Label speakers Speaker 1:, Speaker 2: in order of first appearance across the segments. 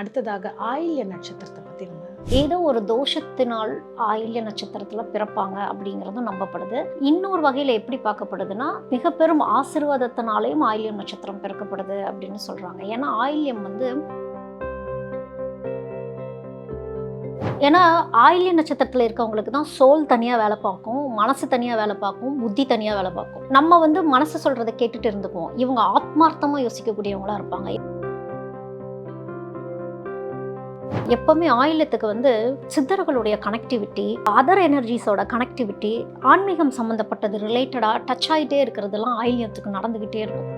Speaker 1: அடுத்ததாக ஆயில்ய நட்சத்திரத்தை பத்தி நம்ம
Speaker 2: ஏதோ ஒரு தோஷத்தினால் ஆயில்ய நட்சத்திரத்துல பிறப்பாங்க அப்படிங்கிறது நம்பப்படுது. இன்னொரு வகையில எப்படி பார்க்கப்படுதுன்னா மிக பெரும் ஆசீர்வாதத்தினாலேயும் ஆயில்யம் நட்சத்திரம் பிறக்கப்படுது அப்படின்னு சொல்றாங்க. ஏன்னா ஆயில்யம் வந்து ஏன்னா ஆயில்ய நட்சத்திரத்தில் இருக்கவங்களுக்கு தான் சோல் தனியாக வேலை பார்க்கும் மனசு தனியாக வேலை பார்க்கும் புத்தி தனியாக வேலை பார்க்கும். நம்ம வந்து மனசு சொல்கிறத கேட்டுட்டு இருந்துக்குவோம். இவங்க ஆத்மார்த்தமாக யோசிக்கக்கூடியவங்களா இருப்பாங்க. எப்பவுமே ஆயிலத்துக்கு வந்து சித்தர்களுடைய கனெக்டிவிட்டி அதர் எனர்ஜிஸோட கனெக்டிவிட்டி ஆன்மீகம் சம்மந்தப்பட்டது ரிலேட்டடாக டச் ஆகிட்டே இருக்கிறதெல்லாம் ஆயில்யத்துக்கு நடந்துக்கிட்டே இருக்கும்.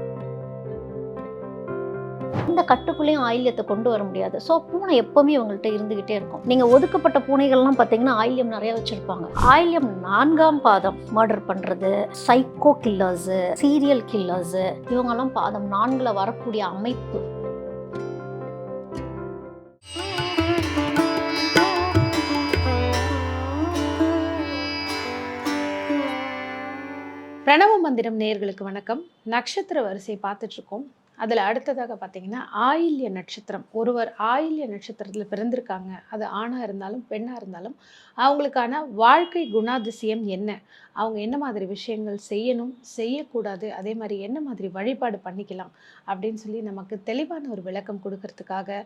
Speaker 2: இந்த கட்டுக்குள்ளேயும் ஆயில்யத்தை கொண்டு வர முடியாது. ஸோ பூனை எப்பவுமே இவங்கள்ட்ட இருந்துகிட்டே இருக்கும். நீங்கள் ஒதுக்கப்பட்ட பூனைகள்லாம் பார்த்தீங்கன்னா ஆயில்யம் நிறைய வச்சுருப்பாங்க. ஆயில்யம் நான்காம் பாதம் மர்டர் பண்ணுறது சைக்கோ கில்லர்ஸு சீரியல் கில்லர்ஸு இவங்கெல்லாம் பாதம் நான்கில் வரக்கூடிய அமைப்பு.
Speaker 1: பிரணவ மந்திரம் நேர்களுக்கு வணக்கம். நட்சத்திர வரிசை பார்த்துட்டு இருக்கோம் அதில் அடுத்ததாக பார்த்தீங்கன்னா ஆயில்ய நட்சத்திரம். ஒருவர் ஆயில்ய நட்சத்திரத்தில் பிறந்திருக்காங்க. அது ஆணாக இருந்தாலும் பெண்ணாக இருந்தாலும் அவங்களுக்கான வாழ்க்கை குணாதிசயம் என்ன? அவங்க என்ன மாதிரி விஷயங்கள் செய்யணும் செய்யக்கூடாது அதே மாதிரி என்ன மாதிரி வழிபாடு பண்ணிக்கலாம் அப்படின்னு சொல்லி நமக்கு தெளிவான ஒரு விளக்கம் கொடுக்கறதுக்காக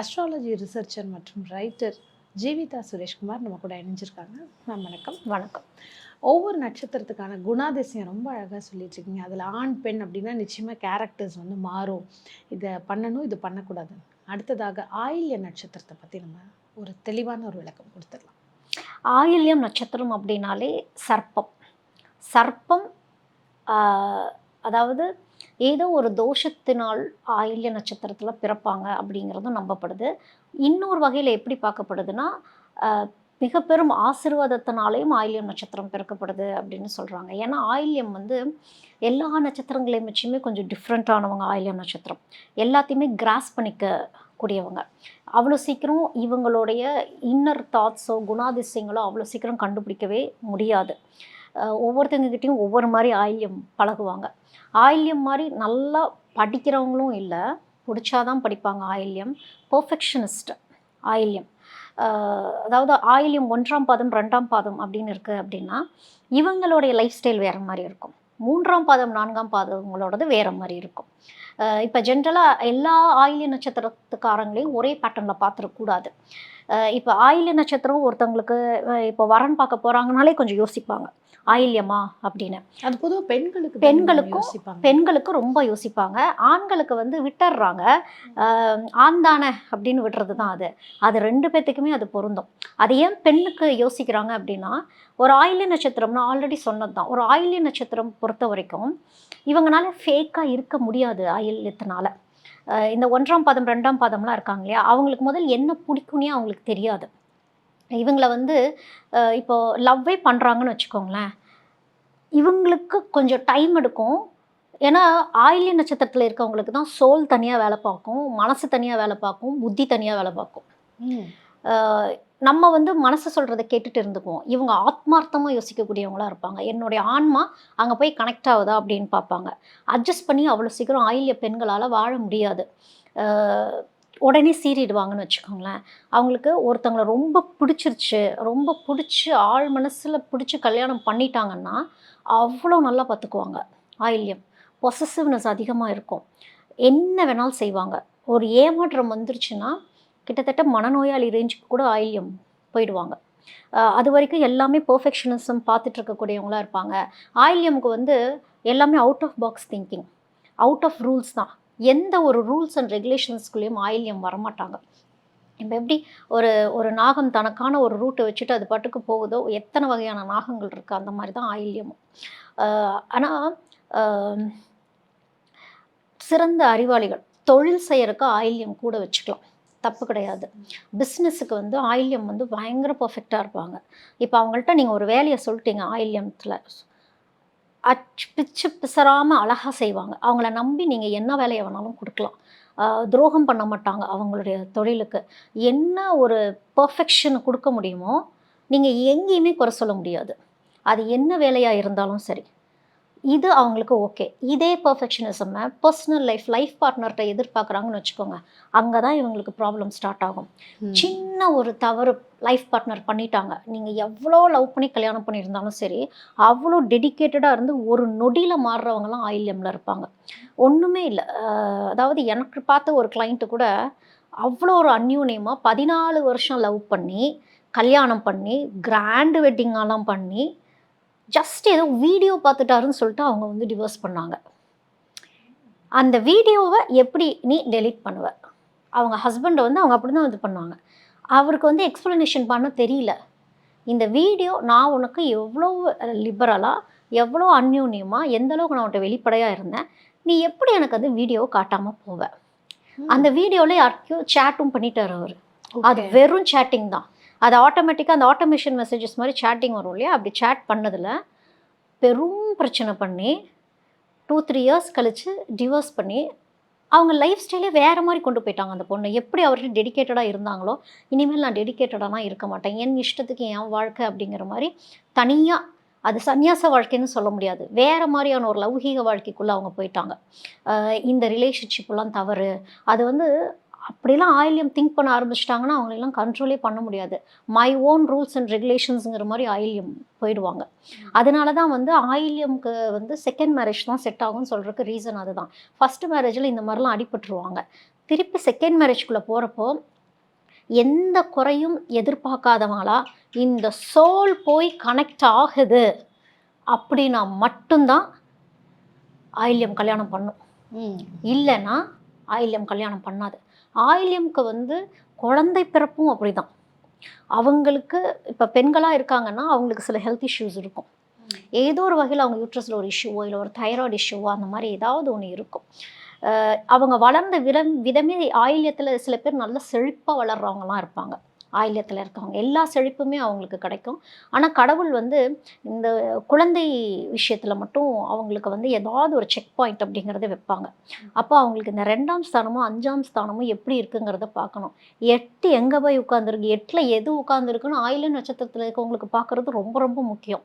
Speaker 1: அஸ்ட்ராலஜி ரிசர்ச்சர் மற்றும் ரைட்டர் ஜீவிதா சுரேஷ்குமார் நம்ம கூட இணைஞ்சிருக்காங்க. மேம் வணக்கம்.
Speaker 2: வணக்கம்.
Speaker 1: ஒவ்வொரு நட்சத்திரத்துக்கான குணாதிசயம் ரொம்ப அழகாக சொல்லிட்டு இருக்கீங்க. அதில் ஆண் பெண் அப்படின்னா நிச்சயமாக கேரக்டர்ஸ் வந்து மாறும். இதை பண்ணணும் இது பண்ணக்கூடாது அடுத்ததாக ஆயில்ய நட்சத்திரத்தை பற்றி நம்ம ஒரு தெளிவான ஒரு விளக்கம் கொடுத்துடலாம்.
Speaker 2: ஆயில்யம் நட்சத்திரம் அப்படின்னாலே சர்ப்பம். சர்ப்பம் அதாவது ஏதோ ஒரு தோஷத்தினால் ஆயில்ய நட்சத்திரத்தில் பிறப்பாங்க அப்படிங்கிறதும் நம்பப்படுது. இன்னொரு வகையில் எப்படி பார்க்கப்படுதுன்னா மிக பெரும் ஆசீர்வாதத்தினாலேயும் ஆயில்யம் நட்சத்திரம் பிறக்கப்படுது அப்படின்னு சொல்கிறாங்க ஏன்னா ஆயில்யம் வந்து எல்லா நட்சத்திரங்களையும் வச்சுமே கொஞ்சம் டிஃப்ரெண்ட்டானவங்க ஆயில்யம் நட்சத்திரம். எல்லாத்தையுமே கிராஸ் பண்ணிக்க கூடியவங்க அவ்வளோ சீக்கிரம் இவங்களுடைய இன்னர் தாட்ஸோ குணாதிசயங்களோ அவ்வளோ சீக்கிரம் கண்டுபிடிக்கவே முடியாது. அஹ் ஒவ்வொரு மாதிரி ஆயில்யம் பழகுவாங்க. ஆயில்யம் மாதிரி நல்லா படிக்கிறவங்களும் இல்லை பிடிச்சாதான் படிப்பாங்க ஆயில்யம். பர்ஃபெக்ஷனிஸ்ட் ஆயில்யம். அதாவது ஆயில்யம் ஒன்றாம் பாதம் ரெண்டாம் பாதம் அப்படின்னு இருக்குது அப்படின்னா இவங்களுடைய லைஃப் ஸ்டைல் வேறு மாதிரி இருக்கும். மூன்றாம் பாதம் நான்காம் பாதங்களோடது வேறு மாதிரி இருக்கும். இப்போ ஜென்ரலாக எல்லா ஆயில்ய நட்சத்திரத்துக்காரங்களையும் ஒரே பேட்டர்னில் பார்த்துடக்கூடாது. இப்போ ஆயில்ய நட்சத்திரம் ஒருத்தவங்களுக்கு இப்போ வரன் பார்க்க போகிறாங்கனாலே கொஞ்சம் யோசிப்பாங்க. ஆயில்யமா அப்படின்னு.
Speaker 1: அது பொதுவாக பெண்களுக்கு
Speaker 2: பெண்களுக்கும்
Speaker 1: யோசிப்பாங்க.
Speaker 2: பெண்களுக்கு ரொம்ப யோசிப்பாங்க. ஆண்களுக்கு வந்து விட்டுடுறாங்க ஆஹ் ஆண் தானே அப்படின்னு விடுறது தான் அது. அது ரெண்டு பேர்த்துக்குமே அது பொருந்தும். அது ஏன் பெண்ணுக்கு யோசிக்கிறாங்க அப்படின்னா ஒரு ஆயில்ய நட்சத்திரம்னா ஆல்ரெடி சொன்னது தான் ஒரு ஆயில்ய நட்சத்திரம் பொறுத்த வரைக்கும் இவங்கனால ஃபேக்காக இருக்க முடியாது ஆயில்யத்தினால. இந்த ஒன்றாம் பாதம் ரெண்டாம் பாதம்லாம் இருக்காங்க இல்லையா? அவங்களுக்கு முதல் என்ன பிடிக்கும்னே அவங்களுக்கு தெரியாது. இவங்களை வந்து ஆஹ் இப்போ லவ்வே பண்ணுறாங்கன்னு வச்சுக்கோங்களேன். இவங்களுக்கு கொஞ்சம் டைம் எடுக்கும். ஏன்னா ஆயில்ய நட்சத்திரத்தில் இருக்கவங்களுக்கு தான் சோல் தனியாக வேலை பார்க்கும் மனசு தனியாக வேலை பார்க்கும் புத்தி தனியாக வேலை பார்க்கும். நம்ம வந்து மனசு சொல்கிறத கேட்டுட்டு இருந்துக்குவோம். இவங்க ஆத்மார்த்தமாக யோசிக்கக்கூடியவங்களா இருப்பாங்க. என்னுடைய ஆன்மா அங்கே போய் கனெக்ட் ஆகுதா அப்படின்னு பார்ப்பாங்க. அட்ஜஸ்ட் பண்ணி அவ்வளோ சீக்கிரம் ஆயில்ய பெண்களால் வாழ முடியாது. உடனே சீறிடுவாங்கன்னு வச்சுக்கோங்களேன். அவங்களுக்கு ஒருத்தவங்களை ரொம்ப பிடிச்சிருச்சு ரொம்ப பிடிச்சி ஆள் மனசில் பிடிச்சி கல்யாணம் பண்ணிட்டாங்கன்னா அவ்வளோ நல்லா பார்த்துக்குவாங்க ஆயில்யம். பொசசிவ்னஸ் அதிகமாக இருக்கும். என்ன வேணாலும் செய்வாங்க. ஒரு ஏமாற்றம் வந்துருச்சுன்னா கிட்டத்தட்ட மனநோயாளி ரேஞ்சுக்கு கூட ஆயில்யம் போயிடுவாங்க. அது வரைக்கும் எல்லாமே பர்ஃபெக்ஷனிசம் பார்த்துட்டு இருக்கக்கூடியவங்களாக இருப்பாங்க. ஆயில்யமுக்கு வந்து எல்லாமே out of box thinking out of rules தான். எந்த ஒரு ரூல்ஸ் அண்ட் ரெகுலேஷன்ஸ்குள்ளேயும் ஆயில்யம் வரமாட்டாங்க. இப்போ எப்படி ஒரு ஒரு நாகம் தனக்கான ஒரு ரூட்டை வச்சுட்டு அது பாட்டுக்கு போகுதோ எத்தனை வகையான நாகங்கள் இருக்குது அந்த மாதிரி தான் ஆயில்யமும். ஆனால் சிறந்த அறிவாளிகள் தொழில் செய்யறதுக்கு ஆயில்யம் கூட வச்சுக்கலாம். தப்பு கிடையாது. பிஸ்னஸுக்கு வந்து ஆயில்யம் வந்து பயங்கர பர்ஃபெக்டாக இருப்பாங்க. இப்போ அவங்கள்ட்ட நீங்கள் ஒரு வேலையை சொல்லிட்டீங்க ஆயில்யத்தில். அச்சு பிச்சு பிசராமல் அழகாக செய்வாங்க. அவங்கள நம்பி நீங்கள் என்ன வேலையை வேணாலும் கொடுக்கலாம். துரோகம் பண்ண மாட்டாங்க அவங்களுடைய தொழிலுக்கு. என்ன ஒரு பர்ஃபெக்ஷன் கொடுக்க முடியுமோ நீங்கள் எங்கேயுமே குறை சொல்ல முடியாது. அது என்ன வேலையாக இருந்தாலும் சரி. இது அவங்களுக்கு ஓகே இதே பர்ஃபெக்ஷனிசமை பர்சனல் லைஃப் லைஃப் பார்ட்னர்கிட்ட எதிர்பார்க்குறாங்கன்னு வச்சுக்கோங்க. அங்கே தான் இவங்களுக்கு ப்ராப்ளம் ஸ்டார்ட் ஆகும். சின்ன ஒரு தவறு லைஃப் பார்ட்னர் பண்ணிட்டாங்க. நீங்கள் எவ்வளோ லவ் பண்ணி கல்யாணம் பண்ணியிருந்தாலும் சரி அவ்வளோ டெடிக்கேட்டடாக இருந்து ஒரு நொடியில் மாறுறவங்கலாம் ஆயில்யமில் இருப்பாங்க. ஒன்றுமே இல்லை. அதாவது எனக்கு பார்த்த ஒரு கிளைண்ட்டு கூட அவ்வளோ ஒரு அந்யூன்யமாக பதினாலு வருஷம் லவ் பண்ணி கல்யாணம் பண்ணி கிராண்ட் வெட்டிங்கெல்லாம் பண்ணி ஜஸ்ட் ஏதோ வீடியோ பார்த்துட்டாருன்னு சொல்லிட்டு அவங்க வந்து டிவோர்ஸ் பண்ணாங்க. அந்த வீடியோவை எப்படி நீ டெலீட் பண்ணுவ? அவங்க ஹஸ்பண்டை வந்து அவங்க அப்படி தான் இது பண்ணுவாங்க. அவருக்கு வந்து எக்ஸ்ப்ளனேஷன் பண்ண தெரியல. இந்த வீடியோ நான் உனக்கு எவ்வளோ லிபரலாக எவ்வளோ அந்யூன்யமாக எந்த அளவுக்கு நான் உன்ட்ட வெளிப்படையாக இருந்தேன் நீ எப்படி எனக்கு அந்த வீடியோவை காட்டாமல் போவ? அந்த வீடியோவில் யாருக்கையும் சேட்டும் பண்ணிட்டார் அவர். அது. வெறும் சேட்டிங் தான். அது ஆட்டோமேட்டிக்காக அந்த ஆட்டோமேஷன் மெசேஜஸ் மாதிரி சேட்டிங் வரும் இல்லையா? அப்படி சேட் பண்ணதில் பெரும் பிரச்சனை பண்ணி டூ த்ரீ இயர்ஸ் கழித்து டிவோர்ஸ் பண்ணி அவங்க லைஃப் ஸ்டைலே வேறு மாதிரி கொண்டு போயிட்டாங்க அந்த பொண்ணு. எப்படி அவர்கிட்ட டெடிக்கேட்டடாக இருந்தாங்களோ இனிமேல் நான் டெடிக்கேட்டடாலாம் இருக்க மாட்டேன். என் இஷ்டத்துக்கு என் வாழ்க்கை அப்படிங்கிற மாதிரி தனியாக அது சந்நியாச வாழ்க்கைன்னு சொல்ல முடியாது. வேறு மாதிரியான ஒரு லௌகீக வாழ்க்கைக்குள்ளே அவங்க போயிட்டாங்க. இந்த ரிலேஷன்ஷிப்லாம் தவறு. அது வந்து அப்படிலாம் ஆயில்யம் திங்க் பண்ண ஆரம்பிச்சிட்டாங்கன்னா அவங்களெல்லாம் கண்ட்ரோலே பண்ண முடியாது. மை ஓன் ரூல்ஸ் அண்ட் ரெகுலேஷன்ஸுங்கிற மாதிரி ஆயில்யம் போயிடுவாங்க. அதனால தான் வந்து ஆயில்யம்க்கு வந்து செகண்ட் மேரேஜ் தான் செட் ஆகும்னு சொல்கிறதுக்கு ரீசன் அதுதான். ஃபஸ்ட்டு மேரேஜில் இந்த மாதிரிலாம் அடிபட்டுருவாங்க. திருப்பி செகண்ட் மேரேஜ்குள்ளே போகிறப்போ எந்த குறையும் எதிர்பார்க்காதவங்களா இந்த சோல் போய் கனெக்ட் ஆகுது அப்படின்னா மட்டும்தான் ஆயில்யம் கல்யாணம் பண்ணும். இல்லைன்னா ஆயில்யம் கல்யாணம் பண்ணாது. ஆயில்யம்க்கு வந்து குழந்தை பிறப்பும் அப்படிதான். அவங்களுக்கு இப்போ பெண்களாக இருக்காங்கன்னா அவங்களுக்கு சில ஹெல்த் இஷ்யூஸ் இருக்கும். ஏதோ ஒரு வகையில் அவங்க யூட்ரஸில் ஒரு இஷ்யூவோ இல்லை ஒரு தைராய்டு இஷ்யூவோ அந்த மாதிரி ஏதாவது ஒன்று இருக்கும். அவங்க வளர்ந்த விதம் விதமே ஆயில்யத்தில் சில பேர் நல்ல செழிப்பாக வளர்கிறவங்களாம் இருப்பாங்க. ஆயில்யத்தில் இருக்கவங்க. எல்லா செழிப்புமே அவங்களுக்கு கிடைக்கும். ஆனால் கடவுள் வந்து இந்த குழந்தை விஷயத்தில் மட்டும் அவங்களுக்கு வந்து ஏதாவது ஒரு செக் பாயிண்ட் அப்படிங்கிறத வைப்பாங்க. அப்போ அவங்களுக்கு இந்த ரெண்டாம் ஸ்தானமும் அஞ்சாம் ஸ்தானமும் எப்படி இருக்குங்கிறத பார்க்கணும். எட்டு எங்கே போய் உட்காந்துருக்கு எட்டில் எது உட்காந்துருக்குன்னு ஆயில நட்சத்திரத்தில் இருக்கவங்களுக்கு பார்க்குறது ரொம்ப ரொம்ப முக்கியம்.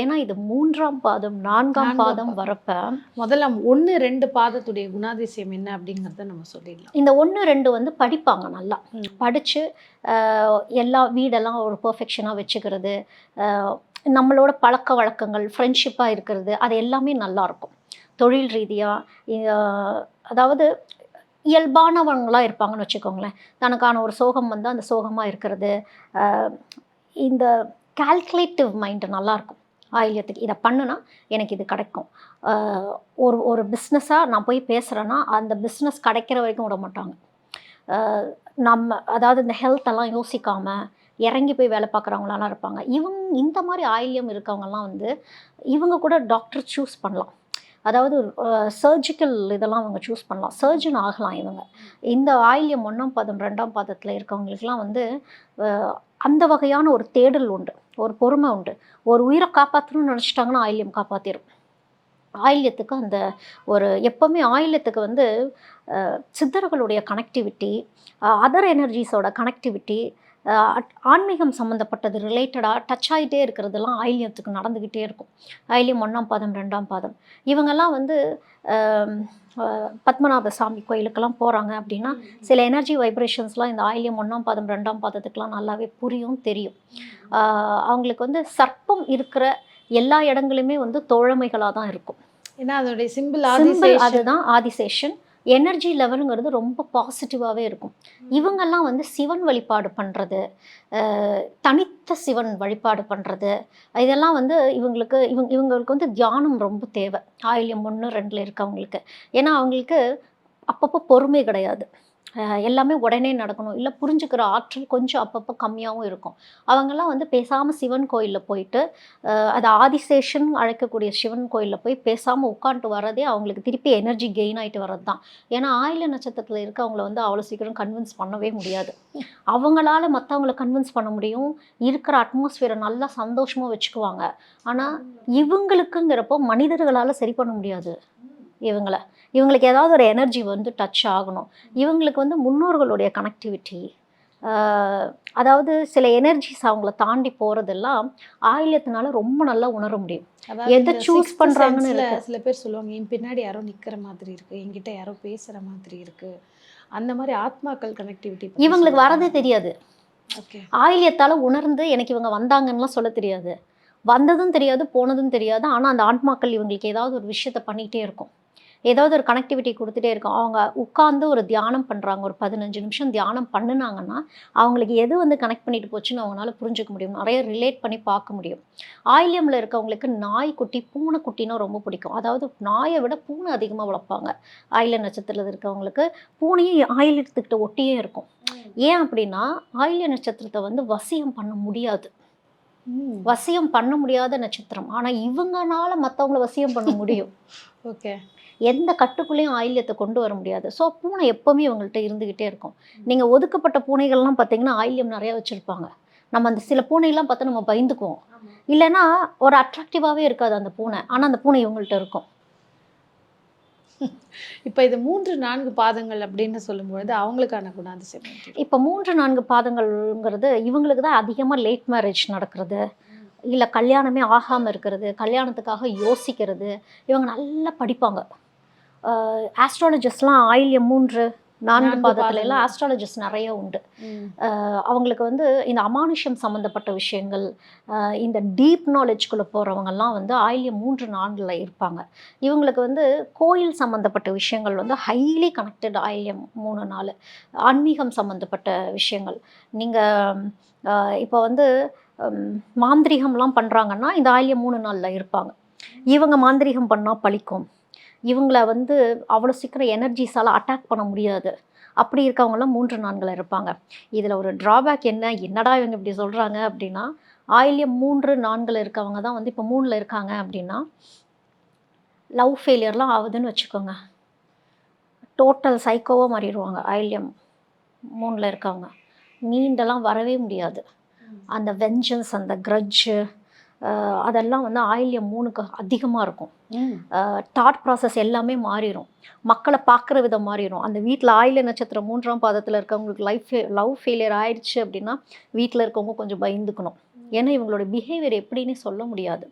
Speaker 2: ஏன்னா இது மூன்றாம் பாதம் நான்காம் பாதம். வரப்ப
Speaker 1: முதல்ல ஒன்று ரெண்டு பாதத்துடைய குணாதிசயம் என்ன அப்படிங்கிறத நம்ம சொல்லிடலாம்.
Speaker 2: இந்த ஒன்று ரெண்டு வந்து படிப்பாங்க நல்லா. படித்து எல்லா வீடெல்லாம் ஒரு பர்ஃபெக்ஷனாக வச்சுக்கிறது நம்மளோட பழக்க வழக்கங்கள் ஃப்ரெண்ட்ஷிப்பாக இருக்கிறது அது எல்லாமே நல்லாயிருக்கும் தொழில் ரீதியாக அதாவது இயல்பானவங்களாக இருப்பாங்கன்னு வச்சுக்கோங்களேன். தனக்கான ஒரு சோகம் வந்து அந்த சோகமாக இருக்கிறது இந்த கால்குலேட்டிவ் மைண்டு நல்லாயிருக்கும் ஆயில்யத்துக்கு இதை பண்ணுனா எனக்கு இது கிடைக்கும். ஒரு ஒரு பிஸ்னஸாக நான் போய் பேசுகிறேன்னா அந்த பிஸ்னஸ் கிடைக்கிற வரைக்கும் விட மாட்டாங்க நம்ம அதாவது இந்த ஹெல்த்தெல்லாம் யோசிக்காமல் இறங்கி போய் வேலை பார்க்குறவங்களாலாம் இருப்பாங்க. இவங்க இந்த மாதிரி ஆயில்யம் இருக்கவங்கலாம் வந்து இவங்க கூட டாக்டர் சூஸ் பண்ணலாம். அதாவது சர்ஜிக்கல் இதெல்லாம் அவங்க சூஸ் பண்ணலாம். சர்ஜன் ஆகலாம் இவங்க. இந்த ஆயில்யம் ஒன்றாம் பாதம் ரெண்டாம் பாதத்தில் இருக்கவங்களுக்குலாம் வந்து அந்த வகையான ஒரு தேடல் உண்டு. ஒரு பொறுமை உண்டு. ஒரு உயிரை காப்பாற்றணும்னு நினச்சிட்டாங்கன்னா ஆயில்யம் காப்பாற்றிடும் ஆயில்யத்துக்கு அந்த ஒரு எப்போவுமே ஆயில்யத்துக்கு வந்து சித்தர்களுடைய கனெக்டிவிட்டி அதர் எனர்ஜிஸோட கனெக்டிவிட்டி ஆன்மீகம் சம்மந்தப்பட்டது ரிலேட்டடாக டச் ஆகிட்டே இருக்கிறதெல்லாம் ஆயில்யத்துக்கு நடந்துக்கிட்டே இருக்கும். ஆயில்யம் ஒன்றாம் பாதம் ரெண்டாம் பாதம். இவங்கெல்லாம் வந்து பத்மநாப சாமி கோயிலுக்கெல்லாம் போகிறாங்க அப்படின்னா சில எனர்ஜி வைப்ரேஷன்ஸ்லாம் இந்த ஆயில்யம் ஒன்றாம் பாதம் ரெண்டாம் பாதத்துக்கெலாம் நல்லாவே புரியும் தெரியும். அவங்களுக்கு வந்து சர்ப்பம் இருக்கிற எல்லா இடங்களுமே வந்து தோழமைகளாக தான் இருக்கும்.
Speaker 1: ஏன்னா அதோடைய சிம்பிள்
Speaker 2: சிம்பிள் அதுதான் ஆதிசேஷன். எனர்ஜி லெவலுங்கிறது ரொம்ப பாசிட்டிவாகவே இருக்கும். இவங்கெல்லாம் வந்து சிவன் வழிபாடு பண்ணுறது தனித்த சிவன் வழிபாடு பண்ணுறது இதெல்லாம் வந்து இவங்களுக்கு இவங்க இவங்களுக்கு வந்து தியானம் ரொம்ப தேவை. ஆயில்யம் ஒன்று ரெண்டில் இருக்கவங்களுக்கு. ஏன்னா அவங்களுக்கு அப்பப்போ பொறுமை கிடையாது. எல்லாமே உடனே நடக்கணும். இல்லை புரிஞ்சுக்கிற ஆற்றல் கொஞ்சம் அப்பப்போ கம்மியாகவும் இருக்கும். அவங்கெல்லாம் வந்து பேசாமல் சிவன் கோயிலில் போயிட்டு அது ஆதிசேஷன் அழைக்கக்கூடிய சிவன் கோயிலில் போய் பேசாமல் உட்காந்துட்டு வர்றதே அவங்களுக்கு திருப்பி எனர்ஜி கெயின் ஆகிட்டு வர்றது தான் ஏன்னா ஆயில நட்சத்திரத்தில் இருக்கவங்கள வந்து அவ்வளோ சீக்கிரம் கன்வின்ஸ் பண்ணவே முடியாது. அவங்களால மற்றவங்கள கன்வின்ஸ் பண்ண முடியும். இருக்கிற அட்மாஸ்பியரை நல்லா சந்தோஷமாக வச்சுக்குவாங்க. ஆனால் இவங்களுக்குங்கிறப்போ மனிதர்களால் சரி பண்ண முடியாது. இவங்களை. இவங்களுக்கு ஏதாவது ஒரு எனர்ஜி வந்து டச் ஆகணும். இவங்களுக்கு வந்து முன்னோர்களுடைய கனெக்டிவிட்டி அதாவது சில எனர்ஜிஸ் அவங்கள தாண்டி போகிறதெல்லாம் ஆயில்யத்தினால ரொம்ப நல்லா உணர முடியும். எதை
Speaker 1: sense-ல
Speaker 2: இருக்கு.
Speaker 1: சில பேர் சொல்லுவாங்க என் பின்னாடி யாரோ நிக்கிற மாதிரி இருக்கு என்கிட்ட யாரோ பேசுற மாதிரி இருக்கு. அந்த மாதிரி ஆத்மாக்கள் கனெக்டிவிட்டி
Speaker 2: இவங்களுக்கு வரதே தெரியாது.
Speaker 1: ஓகே
Speaker 2: ஆயில்யத்தால் உணர்ந்து எனக்கு இவங்க வந்தாங்கன்னுலாம் சொல்ல தெரியாது. வந்ததும் தெரியாது போனதும் தெரியாது. ஆனால் அந்த ஆன்மாக்கள் இவங்களுக்கு ஏதாவது ஒரு விஷயத்த பண்ணிக்கிட்டே இருக்கும். ஏதாவது ஒரு கனெக்டிவிட்டி கொடுத்துட்டே இருக்கும். அவங்க உட்கார்ந்து ஒரு தியானம் பண்ணுறாங்க ஒரு பதினஞ்சு நிமிஷம் தியானம் பண்ணுனாங்கன்னா அவங்களுக்கு எது வந்து கனெக்ட் பண்ணிட்டு போச்சுன்னு அவங்களால புரிஞ்சுக்க முடியும். நிறைய ரிலேட் பண்ணி பார்க்க முடியும். ஆயில்யமில் இருக்கவங்களுக்கு நாய்க்குட்டி பூனைக்குட்டினா ரொம்ப பிடிக்கும். அதாவது நாயை விட பூனை அதிகமாக வளர்ப்பாங்க. ஆயில்ய நட்சத்திரத்தில் இருக்கவங்களுக்கு பூனையும் ஆயில்யத்துக்கிட்ட ஒட்டியே இருக்கும். ஏன் அப்படின்னா ஆயில்ய நட்சத்திரத்தை வந்து வசியம் பண்ண முடியாது. வசியம் பண்ண முடியாத நட்சத்திரம். ஆனா இவங்கனால மத்தவங்கள வசியம் பண்ண முடியும்.
Speaker 1: ஓகே.
Speaker 2: எந்த கட்டுக்குள்ளேயும் ஆயில்யத்தை கொண்டு வர முடியாது. ஸோ பூனை எப்பவுமே இவங்கள்ட்ட இருந்துகிட்டே இருக்கும். நீங்க ஒதுக்கப்பட்ட பூனைகள்லாம் பார்த்தீங்கன்னா ஆயில்யம் நிறைய வச்சிருப்பாங்க. நம்ம அந்த சில பூனையெல்லாம் பார்த்தா நம்ம பயந்துக்குவோம். இல்லைன்னா ஒரு அட்ராக்டிவாகவே இருக்காது அந்த பூனை. ஆனா அந்த பூனை இவங்கள்ட்ட இருக்கும்.
Speaker 1: இப்போ இது மூன்று நான்கு பாதங்கள் அப்படின்னு சொல்லும்பொழுது அவங்களுக்கான குணாதிசயம்?
Speaker 2: இப்போ மூன்று நான்கு பாதங்கள்ங்கிறது இவங்களுக்கு தான் அதிகமாக லேட் மேரேஜ் நடக்கிறது. இல்லை கல்யாணமே ஆகாமல் இருக்கிறது. கல்யாணத்துக்காக யோசிக்கிறது. இவங்க நல்லா படிப்பாங்க. ஆஸ்ட்ராலஜிஸ்ட்லாம் ஆயில்யம் மூன்று நான்கு பாதத்துல. எல்லாம் ஆஸ்ட்ராலஜிஸ்ட் நிறைய உண்டு. அவங்களுக்கு வந்து இந்த அமானுஷ்யம் சம்மந்தப்பட்ட விஷயங்கள் இந்த டீப் நாலேஜ்குள்ளே போகிறவங்கெல்லாம் வந்து ஆயில்யம் மூன்று நான்கில் இருப்பாங்க. இவங்களுக்கு வந்து கோயில் சம்மந்தப்பட்ட விஷயங்கள் வந்து ஹைலி கனெக்டட் ஆயில்யம் மூணு நாலு. ஆன்மீகம் சம்மந்தப்பட்ட விஷயங்கள். நீங்கள் இப்போ வந்து மாந்திரீகம்லாம் பண்ணுறாங்கன்னா இந்த ஆயில்யம் மூணு நாளில் இருப்பாங்க. இவங்க மாந்திரீகம் பண்ணால் பழிக்கும். இவங்கள வந்து அவ்வளோ சீக்கிரம் எனர்ஜிஸால் அட்டாக் பண்ண முடியாது. அப்படி இருக்கவங்கலாம் மூன்று நான்கில் இருப்பாங்க. இதில் ஒரு ட்ராபேக் என்ன? என்னடா இவங்க இப்படி சொல்கிறாங்க அப்படின்னா ஆயில்யம் மூன்று நான்கில் இருக்கவங்க தான் வந்து இப்போ மூணில் இருக்காங்க அப்படின்னா லவ் ஃபெயிலியர்லாம் ஆகுதுன்னு வச்சுக்கோங்க. டோட்டல் சைக்கோவாக மாறிடுவாங்க ஆயில்யம் மூணில் இருக்கவங்க. மீண்டெல்லாம் வரவே முடியாது. அந்த வெஞ்சன்ஸ் அந்த க்ரட்ஜு அதெல்லாம் வந்து ஆயில்யம் மூணுக்கு அதிகமாக இருக்கும். தாட் ப்ராசஸ் எல்லாமே மாறிடும் மக்களை பார்க்குற விதம் மாறிடும் அந்த வீட்டில் ஆயில நட்சத்திரம் மூன்றாம் பாதத்தில் இருக்கவங்களுக்கு லைஃப் லவ் ஃபெயிலியர் ஆயிடுச்சு அப்படின்னா வீட்டில் இருக்கவங்க கொஞ்சம் பயந்துக்கணும். ஏன்னா இவங்களோட பிஹேவியர் எப்படின்னு சொல்ல முடியாது.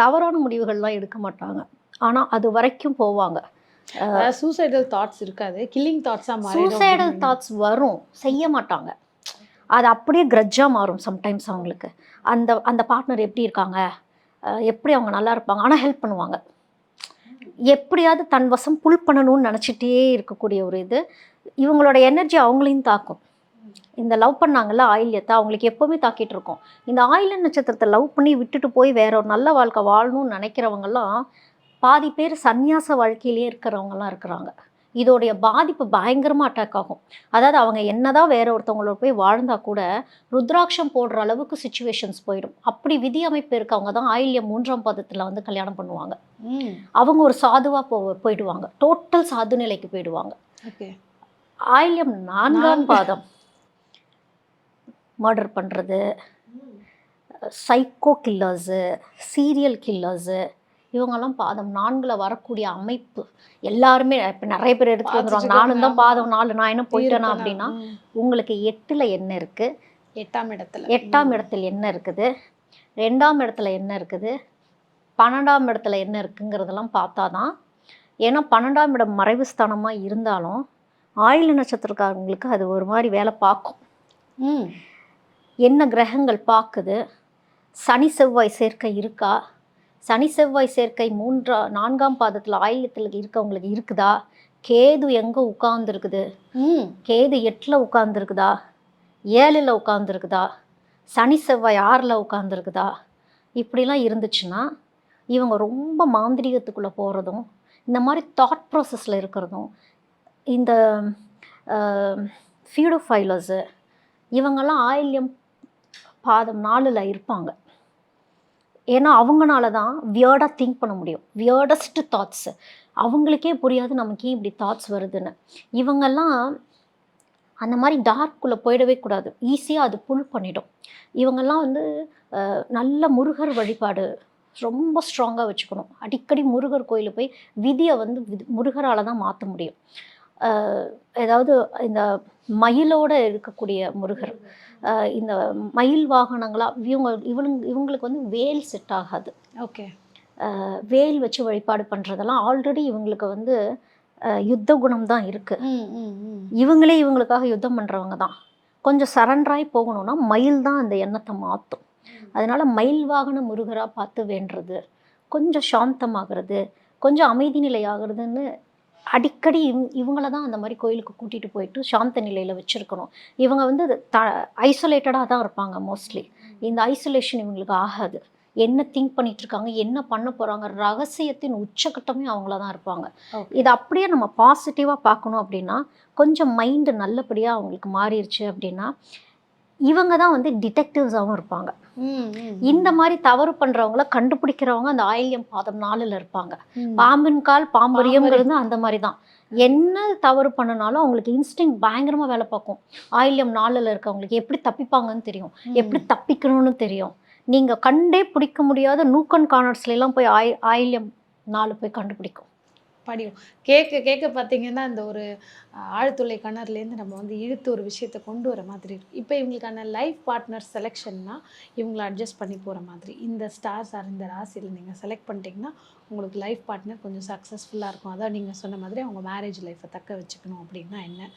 Speaker 2: தவறான முடிவுகள்லாம் எடுக்க மாட்டாங்க. ஆனால் அது வரைக்கும் போவாங்க.
Speaker 1: சூசைடல் தாட்ஸ் இருக்காது. கில்லிங் தாட்ஸா மாறிடும்
Speaker 2: சூசைடல். தாட்ஸ் வரும். செய்ய மாட்டாங்க. அது அப்படியே கிரட்ஜாக மாறும் சம்டைம்ஸ் அவங்களுக்கு. அந்த அந்த பார்ட்னர் எப்படி இருக்காங்க? எப்படி அவங்க நல்லா இருப்பாங்க? ஆனால் ஹெல்ப் பண்ணுவாங்க. எப்படியாவது தன் வசம் புல் பண்ணணும்னு நினச்சிட்டே இருக்கக்கூடிய ஒரு இது இவங்களோட எனர்ஜி அவங்களையும் தாக்கும். இந்த லவ் பண்ணாங்கல்ல ஆயில்யத்தை அவங்களுக்கு எப்போவுமே தாக்கிட்டு இருக்கும். இந்த ஆயில நட்சத்திரத்தை லவ் பண்ணி விட்டுட்டு போய் வேற ஒரு நல்ல வாழ்க்கை வாழணும்னு நினைக்கிறவங்கெல்லாம் பாதி பேர் சந்நியாச வாழ்க்கையிலேயே இருக்கிறவங்கலாம் இருக்கிறாங்க. இதோடைய பாதிப்பு பயங்கரமாக அட்டாக் ஆகும். அதாவது அவங்க என்னதான் வேற ஒருத்தவங்களோட போய் வாழ்ந்தா கூட ருத்ராட்சம் போடுற அளவுக்கு சுச்சுவேஷன்ஸ் போயிடும். அப்படி விதி அமைப்பு இருக்கவங்க தான் ஆயில்யம் மூன்றாம் பாதத்தில் வந்து கல்யாணம் பண்ணுவாங்க. அவங்க ஒரு சாதுவாக போ போயிடுவாங்க. டோட்டல் சாது நிலைக்கு போயிடுவாங்க.
Speaker 1: ஓகே.
Speaker 2: ஆயில்யம் நான்காம்
Speaker 1: நான்கு.
Speaker 2: பாதம். மர்டர் பண்ணுறது சைக்கோ கில்லர்ஸு சீரியல் கில்லர்ஸு இவங்கெல்லாம் பாதம் நான்கில் வரக்கூடிய அமைப்பு. எல்லாருமே இப்போ நிறைய பேர் எடுத்து வந்துருவாங்க. நானும் தான். பாதம் நாலு நான் என்ன போயிட்டேனா. அப்படின்னா. உங்களுக்கு எட்டில் என்ன இருக்குது
Speaker 1: எட்டாம் இடத்துல.
Speaker 2: எட்டாம் இடத்துல என்ன இருக்குது? ரெண்டாம் இடத்துல என்ன இருக்குது? பன்னெண்டாம் இடத்துல என்ன இருக்குங்கிறதெல்லாம் பார்த்தா தான் ஏன்னா பன்னெண்டாம் இடம் மறைவு ஸ்தானமாக இருந்தாலும் ஆயுள் நட்சத்திரக்காரங்களுக்கு அது ஒரு மாதிரி வேலை பார்க்கும்.
Speaker 1: ம்.
Speaker 2: என்ன கிரகங்கள் பார்க்குது? சனி செவ்வாய் சேர்க்கை இருக்கா? சனி செவ்வாய் சேர்க்கை மூன்றா நான்காம் பாதத்தில் ஆயிலத்தில் இருக்கவங்களுக்கு இருக்குதா? கேது எங்கே உட்கார்ந்துருக்குது. கேது எட்டில் உட்காந்துருக்குதா ஏழில் உட்காந்துருக்குதா சனி செவ்வாய் ஆறில் உட்காந்துருக்குதா இப்படிலாம் இருந்துச்சுன்னா இவங்க ரொம்ப மாந்திரீகத்துக்குள்ளே போகிறதும் இந்த மாதிரி தாட் ப்ராசஸில் இருக்கிறதும் இந்த ஃபியூடோஃபைலர்ஸு இவங்கெல்லாம் ஆயில்யம் பாதம் நாலில் இருப்பாங்க. ஏன்னா அவங்கனால தான் வியர்டாக திங்க் பண்ண முடியும். வியர்டஸ்ட் தாட்ஸு அவங்களுக்கே புரியாது நமக்கு ஏன் இப்படி தாட்ஸ் வருதுன்னு. இவங்கெல்லாம் அந்த மாதிரி டார்க்குள்ளே போயிடவே கூடாது. ஈஸியாக அது புல் பண்ணிடும். இவங்கெல்லாம் வந்து நல்ல முருகர் வழிபாடு ரொம்ப ஸ்ட்ராங்காக வச்சுக்கணும். அடிக்கடி முருகர் கோயிலுக்கு போய் விதியை வந்து முருகரால் தான் மாற்ற முடியும். ஏதாவது இந்த மயிலோட இருக்கக்கூடிய முருகர். இந்த மயில் வாகனங்களா இவங்க இவனுங்க இவங்களுக்கு வந்து வேல் செட் ஆகாது.
Speaker 1: ஓகே.
Speaker 2: வேல் வச்சு வழிபாடு பண்ணுறதெல்லாம் ஆல்ரெடி இவங்களுக்கு வந்து யுத்த குணம் தான் இருக்குது இவங்களே இவங்களுக்காக யுத்தம் பண்ணுறவங்க தான். கொஞ்சம் சரண்டராகி போகணும்னா மயில் தான் அந்த எண்ணத்தை மாற்றும் அதனால மயில் வாகன முருகராக பார்த்து வேண்டுறது கொஞ்சம் சாந்தமாகிறது கொஞ்சம் அமைதி நிலை ஆகுறதுன்னு அடிக்கடி இவ் இவங்கள தான் அந்த மாதிரி கோயிலுக்கு கூட்டிகிட்டு போயிட்டு சாந்த நிலையில் வச்சுருக்கணும். இவங்க வந்து த ஐசோலேட்டடாக தான் இருப்பாங்க மோஸ்ட்லி இந்த ஐசோலேஷன் இவங்களுக்கு ஆகாது. என்ன திங்க் பண்ணிட்டு இருக்காங்க என்ன பண்ண போகிறாங்க ரகசியத்தின் உச்சக்கட்டமே அவங்கள தான் இருப்பாங்க. இது அப்படியே நம்ம பாசிட்டிவாக பார்க்கணும் அப்படின்னா கொஞ்சம் மைண்டு நல்லபடியாக அவங்களுக்கு மாறிடுச்சு அப்படின்னா இவங்க தான் வந்து டிடெக்டிவ்ஸாகவும் இருப்பாங்க. இந்த மாதிரி தவறு பண்றவங்கள கண்டுபிடிக்கிறவங்க அந்த ஆயில்யம் பாதம் நாளில் இருப்பாங்க. பாம்பின் கால் பாம்பரியம்ங்கிறது அந்த மாதிரி தான் என்ன தவறு பண்ணனாலும் அவங்களுக்கு இன்ஸ்டிங் பயங்கரமா வேலை பார்க்கும். ஆயில்யம் நாளில் இருக்கவங்களுக்கு எப்படி தப்பிப்பாங்கன்னு தெரியும். எப்படி தப்பிக்கணும்னு தெரியும். நீங்க கண்டே பிடிக்க முடியாத நூக்கன் கார்னர்ஸ்ல எல்லாம் போய் ஆய் ஆயில்யம் நாலு போய் கண்டுபிடிக்கும்.
Speaker 1: படியும். கேட்க கேட்க பார்த்தீங்கன்னா அந்த ஒரு ஆழ்துளை கிணறுலேருந்து நம்ம வந்து இழுத்து ஒரு விஷயத்தை கொண்டு வர மாதிரி இருக்கு. இப்போ இவங்களுக்கான லைஃப் பார்ட்னர் செலெக்ஷன்னா இவங்களை அட்ஜஸ்ட் பண்ணி போகிற மாதிரி. இந்த ஸ்டார்ஸ் இந்த ராசியில் நீங்கள் செலக்ட் பண்ணிட்டீங்கன்னா உங்களுக்கு லைஃப் பார்ட்னர் கொஞ்சம் சக்ஸஸ்ஃபுல்லாக இருக்கும். அதான் நீங்கள் சொன்ன மாதிரி அவங்க மேரேஜ் லைஃப்பை தக்க வச்சுக்கணும் அப்படின்னா என்ன?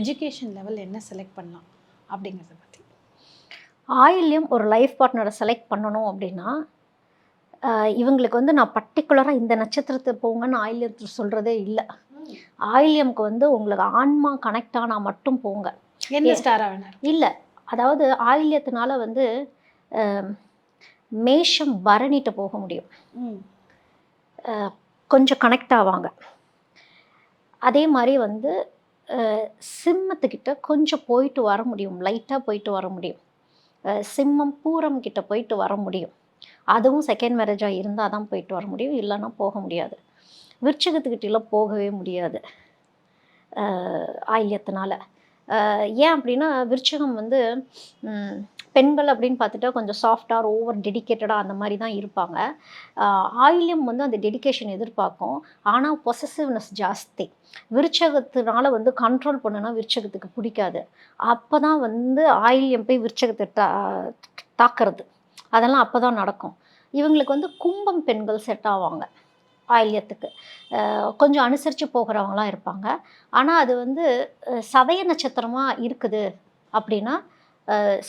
Speaker 1: எஜுகேஷன் லெவல் என்ன செலக்ட் பண்ணலாம்? அப்படிங்கிறத பற்றி
Speaker 2: ஆயில்யம் ஒரு லைஃப் பார்ட்னரை செலக்ட் பண்ணணும் அப்படின்னா இவங்களுக்கு வந்து நான் பர்டிகுலராக இந்த நட்சத்திரத்தை போங்கன்னு ஆயில்யத்தில் சொல்கிறதே இல்லை. ஆயில்யம்க்கு வந்து உங்களுக்கு ஆன்மா கனெக்ட் ஆனால் மட்டும் போங்க.
Speaker 1: என்ன
Speaker 2: இல்லை. அதாவது ஆயில்யத்தினால வந்து மேஷம் பரணிட்டு போக முடியும். கொஞ்சம் கனெக்ட் ஆவாங்க. அதே மாதிரி வந்து சிம்மத்துக்கிட்ட கொஞ்சம் போயிட்டு வர முடியும். லைட்டாக போயிட்டு வர முடியும். சிம்மம் பூரம் கிட்ட போயிட்டு வர முடியும். அதுவும் செகண்ட் மேரேஜாக இருந்தால் தான் போயிட்டு வர முடியும் இல்லைன்னா போக முடியாது. விருச்சகத்துக்கிட்டலாம் போகவே முடியாது. அஹ், ஆயில்யத்தினால. ஏன் அப்படின்னா விருச்சகம் வந்து பெண்கள் அப்படின்னு பார்த்துட்டா கொஞ்சம் சாஃப்டாக ஓவர் டெடிக்கேட்டடாக அந்த மாதிரி தான் இருப்பாங்க. ஆயில்யம் வந்து அந்த டெடிகேஷன் எதிர்பார்க்கும். ஆனால் பொசசிவ்னஸ் ஜாஸ்தி. விருச்சகத்தினால வந்து கண்ட்ரோல் பண்ணுனா விருச்சகத்துக்கு பிடிக்காது. அப்போ தான் வந்து ஆயில்யம் போய் விருச்சகத்தை தா தாக்குறது. அதெல்லாம் அப்போ தான் நடக்கும். இவங்களுக்கு வந்து கும்பம் பெண்கள் செட் ஆவாங்க. ஆயில்யத்துக்கு. கொஞ்சம் அனுசரித்து போகிறவங்களாம் இருப்பாங்க. ஆனால் அது வந்து சதய நட்சத்திரமாக இருக்குது அப்படின்னா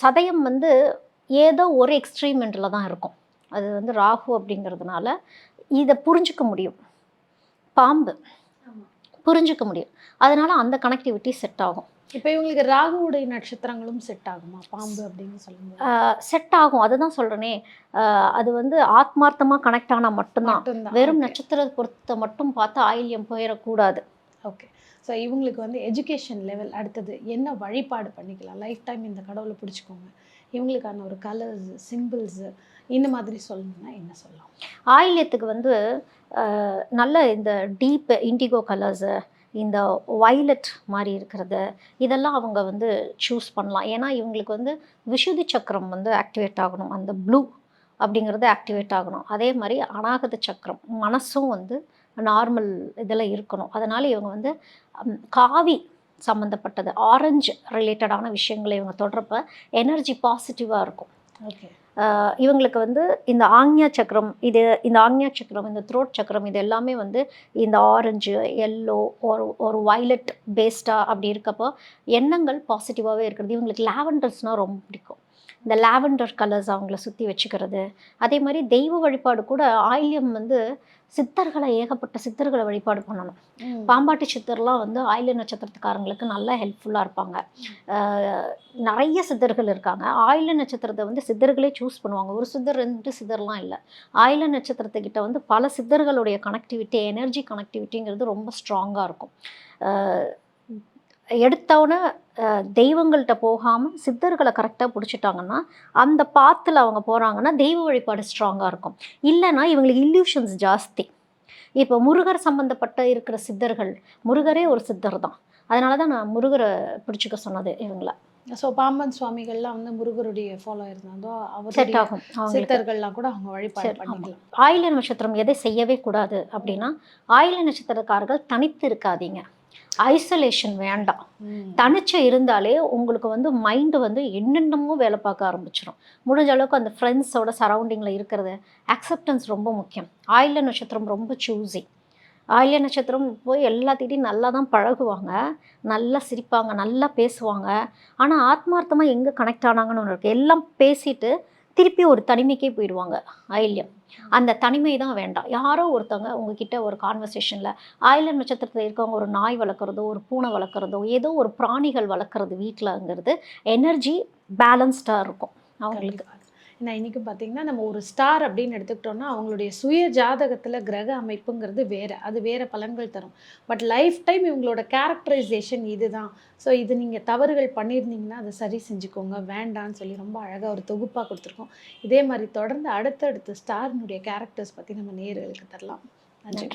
Speaker 2: சதயம் வந்து ஏதோ ஒரு எக்ஸ்ட்ரீமெண்ட்டில் தான் இருக்கும். அது வந்து ராகு அப்படிங்கிறதுனால இதை புரிஞ்சுக்க முடியும். பாம்பு. புரிஞ்சுக்க முடியும். அதனால அந்த கனெக்டிவிட்டி செட் ஆகும்.
Speaker 1: இப்போ இவங்களுக்கு ராகுவுடைய நட்சத்திரங்களும் செட் ஆகுமா? பாம்பு அப்படின்னு சொல்லும்போது.
Speaker 2: செட் ஆகும். அதுதான் சொல்கிறேனே அது வந்து ஆத்மார்த்தமாக கனெக்ட் ஆனால் மட்டும்தான். வெறும். நட்சத்திர பொருத்த மட்டும் பார்த்து ஆயில்யம் போயிடக்கூடாது.
Speaker 1: ஓகே ஸோ இவங்களுக்கு வந்து எஜுகேஷன் லெவல் அடுத்தது என்ன வழிபாடு பண்ணிக்கலாம்? லைஃப் டைம் இந்த கடவுளை பிடிச்சிக்கோங்க. இவங்களுக்கான ஒரு கலர்ஸ் சிம்பிள்ஸு இந்த மாதிரி சொல்லணும்னா என்ன சொல்லலாம்?
Speaker 2: ஆயில்யத்துக்கு வந்து நல்ல இந்த டீப் இண்டிகோ கலர்ஸு இந்த வைலட் மாதிரி இருக்கிறது இதெல்லாம் அவங்க வந்து சூஸ் பண்ணலாம். ஏன்னா இவங்களுக்கு வந்து விஷுதி சக்கரம் வந்து ஆக்டிவேட் ஆகணும். அந்த ப்ளூ அப்படிங்கிறது ஆக்டிவேட் ஆகணும். அதே மாதிரி அநாகத சக்கரம் மனசும் வந்து நார்மல் இதில் இருக்கணும். அதனால் இவங்க வந்து காவி சம்மந்தப்பட்டது ஆரஞ்சு ரிலேட்டடான விஷயங்களை இவங்க தொடரப்ப எனர்ஜி பாசிட்டிவாக இருக்கும்.
Speaker 1: ஓகே
Speaker 2: இவங்களுக்கு வந்து இந்த ஆக்ஞா சக்கரம் இது இந்த ஆக்ஞா சக்கரம் இந்த த்ரோட் சக்கரம் இது எல்லாமே வந்து இந்த ஆரஞ்சு எல்லோ ஒரு ஒரு வயலட் பேஸ்டாக அப்படி இருக்கப்போ எண்ணங்கள் பாசிட்டிவாகவே இருக்கிறது. இவங்களுக்கு லாவெண்டர்ஸ்னால் ரொம்ப பிடிக்கும். இந்த லாவெண்டர் கலர்ஸ் அவங்கள சுற்றி வச்சுக்கிறது. அதே மாதிரி தெய்வ வழிபாடு கூட ஆயில்யம் வந்து சித்தர்களை ஏகப்பட்ட சித்தர்களை வழிபாடு பண்ணணும். பாம்பாட்டி சித்தர்லாம் வந்து ஆயில நட்சத்திரத்துக்காரங்களுக்கு நல்லா ஹெல்ப்ஃபுல்லாக இருப்பாங்க. நிறைய சித்தர்கள் இருக்காங்க. ஆயில நட்சத்திரத்தை வந்து சித்தர்களே சூஸ் பண்ணுவாங்க. ஒரு சித்தர் ரெண்டு சித்தர்லாம் இல்லை. ஆயில நட்சத்திரத்துக்கிட்ட வந்து பல சித்தர்களுடைய கனெக்டிவிட்டி எனர்ஜி கனெக்டிவிட்டிங்கிறது ரொம்ப ஸ்ட்ராங்காக இருக்கும். ஆஹ் தெய்வங்கள்ட்ட போகாமல் சித்தர்களை கரெக்டாக பிடிச்சிட்டாங்கன்னா அந்த பாத்தில் அவங்க போகிறாங்கன்னா தெய்வ வழிபாடு ஸ்ட்ராங்காக இருக்கும். இல்லைன்னா இவங்களுக்கு இல்யூஷன்ஸ் ஜாஸ்தி. இப்போ முருகர் சம்மந்தப்பட்ட இருக்கிற சித்தர்கள் முருகரே ஒரு சித்தர் தான். அதனால தான் நான் முருகரை பிடிச்சிக்க சொன்னது இவங்கள.
Speaker 1: ஸோ பாம்பன் சுவாமிகள்லாம் வந்து முருகருடைய ஃபாலோ இருந்தாந்தோ
Speaker 2: செட்
Speaker 1: அவருடைய
Speaker 2: ஆகும்
Speaker 1: சித்தர்கள்லாம் கூட அவங்க வழிபாடு. பண்ணிக்கலாம்.
Speaker 2: ஆயில நட்சத்திரம் எதை செய்யவே கூடாது அப்படின்னா ஆயில நட்சத்திரக்காரர்கள் தனித்து இருக்காதீங்க. ஐசோலேஷன் வேண்டாம். தனிச்சு இருந்தாலே உங்களுக்கு வந்து மைண்டு வந்து என்னென்னமோ வேலை பார்க்க ஆரம்பிச்சிடும் முடிஞ்ச அளவுக்கு அந்த ஃப்ரெண்ட்ஸோட சரௌண்டிங்கில் இருக்கிறது அக்செப்டன்ஸ் ரொம்ப முக்கியம். ஆயில்ய நட்சத்திரம் ரொம்ப சூஸி ஆயில்ய நட்சத்திரம் போய் எல்லாத்திட்டையும் நல்லா தான் பழகுவாங்க. நல்லா சிரிப்பாங்க நல்லா பேசுவாங்க. ஆனால் ஆத்மார்த்தமாக எங்கே கனெக்ட் ஆனாங்கன்னு ஒன்று இருக்குது எல்லாம் பேசிட்டு திருப்பி ஒரு தனிமைக்கே போயிடுவாங்க. ஆயில்யம் அந்த தனிமை தான் வேண்டாம். யாரோ ஒருத்தவங்க உங்ககிட்ட ஒரு கான்வர்சேஷனில் ஆயில்யம் நட்சத்திரத்தில் இருக்கவங்க ஒரு நாய் வளர்க்குறதோ ஒரு பூனை வளர்க்குறதோ ஏதோ ஒரு பிராணிகள் வளர்க்குறது வீட்டிலங்கிறது எனர்ஜி பேலன்ஸ்டாக இருக்கும். அவங்களுக்கு
Speaker 1: ஏன்னா இன்னைக்கு பார்த்தீங்கன்னா நம்ம ஒரு ஸ்டார் அப்படின்னு எடுத்துக்கிட்டோம்னா அவங்களுடைய சுய ஜாதகத்தில் கிரக அமைப்புங்கிறது வேறு. அது வேறு பலன்கள் தரும். பட் லைஃப் டைம் இவங்களோட கேரக்டரைசேஷன் இதுதான். ஸோ இது நீங்கள் தவறுகள் பண்ணியிருந்தீங்கன்னா அதை சரி செஞ்சுக்கோங்க. வேண்டான்னு சொல்லி ரொம்ப அழகாக ஒரு தொகுப்பாக கொடுத்துருக்கோம். இதே மாதிரி தொடர்ந்து அடுத்தடுத்த ஸ்டாரினுடைய கேரக்டர்ஸ் பற்றி நம்ம நேர்களுக்கு தரலாம்.
Speaker 2: நன்றி.